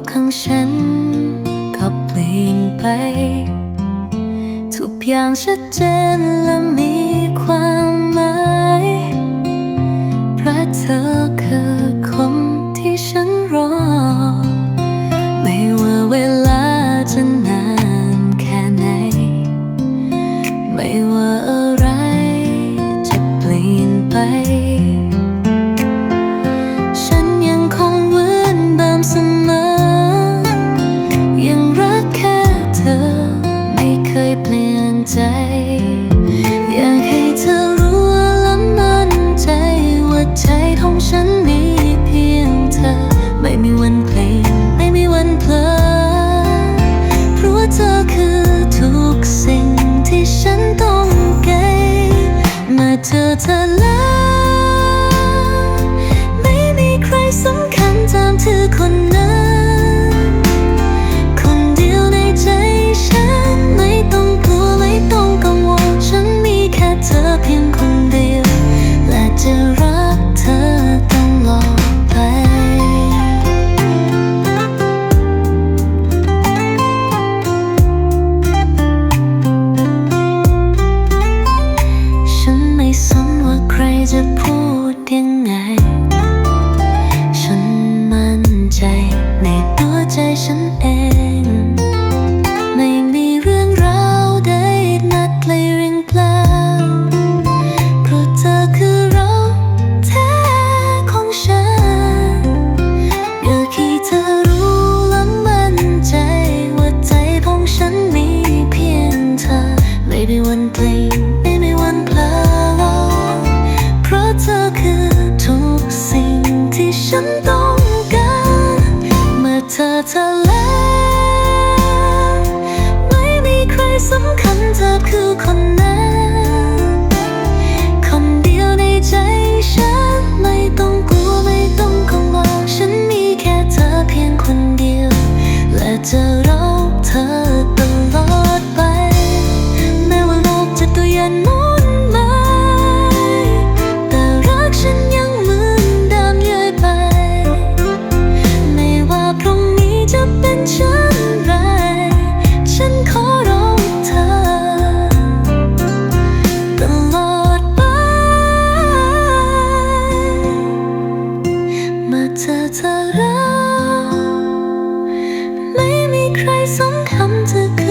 กข้างฉันก็เปลี่ยนไป ทุกอย่างชัดเจนและมีความหมายเพราะเธอคือ ฉันต้องการเมื่อเจอเธอแล้ว ไม่มีใครสำคัญตามเธอคน ฉันเอง ไม่มีเรื่องราวใดนัดเลยเรียงเปล่าเพราะเธอคือเราแท้ของฉัน อยากให้เธอรู้และมั่นใจว่าใจของฉันมีเพียงเธอ ไม่มีวันเปลี่ยนไม่มีวันเพลอเพราะเธอคือทุกสิ่งที่ฉันต้อง เมื่อ ใครสมคำจะ